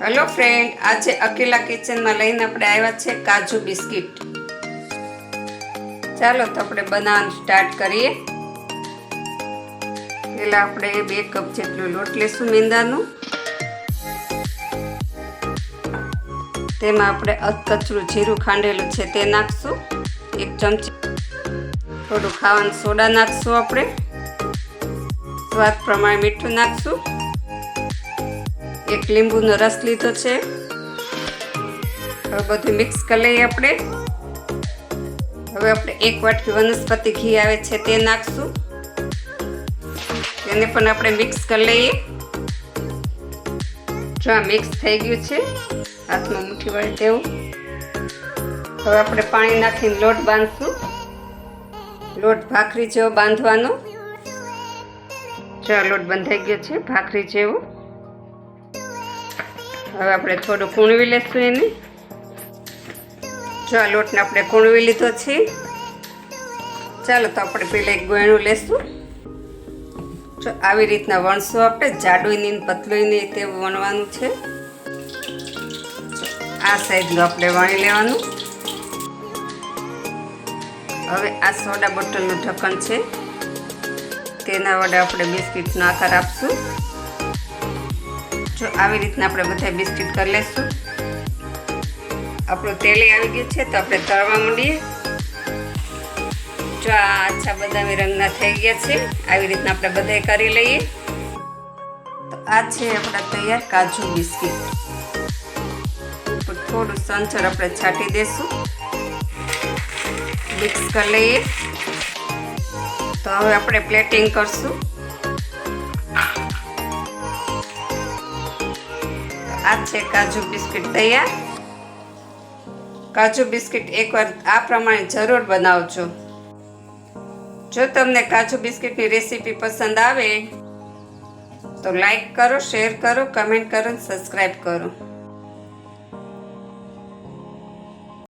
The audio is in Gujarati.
હેલો ફ્રેન્ડ આજે અકેલા કિચનમાં લઈને આપણે આવ્યા છે કાજુ બિસ્કિટ. ચાલો તો આપણે બનાવવાનું સ્ટાર્ટ કરીએ. પહેલાં આપણે બે કપ જેટલું લોટ લેશું મેંદાનું. તેમાં આપણે અધકચરું જીરું ખાંડેલું છે તે નાખશું. એક ચમચી થોડું ખાવાનું સોડા નાખશું આપણે. સ્વાદ પ્રમાણે મીઠું નાખશું. એક લીંબુનો રસ લીધો છે. હવે બધું મિક્સ કરી લઈએ આપણે. હવે આપણે એક વાટકી વનસ્પતિ ઘી આવે છે તે નાખશું. તેને પણ આપણે મિક્સ કરી લઈએ. જો આ મિક્સ થઈ ગયું છે, હાથમાં મુઠ્ઠી વળે તેવું હવે આપણે પાણી નાખીને લોટ બાંધશું. લોટ ભાખરી જેવો બાંધવાનો. જો આ લોટ બંધાઈ ગયો છે, ભાખરી જેવો. હવે આપણે થોડું કૂણવી લેશું એને. જો આ લોટને આપણે કૂણવી લીધો છે. ચાલો તો આપણે પહેલાં એક ગોયણું લેશું. જો આવી રીતના વણશું આપણે. જાડુંય ને પતલુંય નહીં તેવું વણવાનું છે. આ સાઈઝનું આપણે વણી લેવાનું. હવે આ સોડા બોટલનું ઢક્કણ છે. તેના વડે આપણે બિસ્કિટનો આકાર આપશું. જો આવી રીતના આપણે બધા બિસ્કિટ કરી લઈશું આપણું તેલ આવી ગયું છે, તો આપણે તળવા માંડીએ. જો આ આછા બદામી રંગના થઈ ગયા છે, આવી રીતના આપણે બધા કરી લઈએ. તો આ છે આપણા તૈયાર કાજુ બિસ્કિટ. થોડું સંચર આપણે છાંટી દઈશું મિક્સ કરી લઈએ. તો હવે આપણે પ્લેટિંગ કરશું. આ છે કાજુ બિસ્કિટ તૈયાર. કાજુ બિસ્કિટ એકવાર આ પ્રમાણે જરૂર બનાવજો. જો તમને કાજુ બિસ્કિટની રેસીપી પસંદ આવે, તો લાઈક કરો, શેર કરો, કમેન્ટ કરો સબસ્ક્રાઈબ કરો.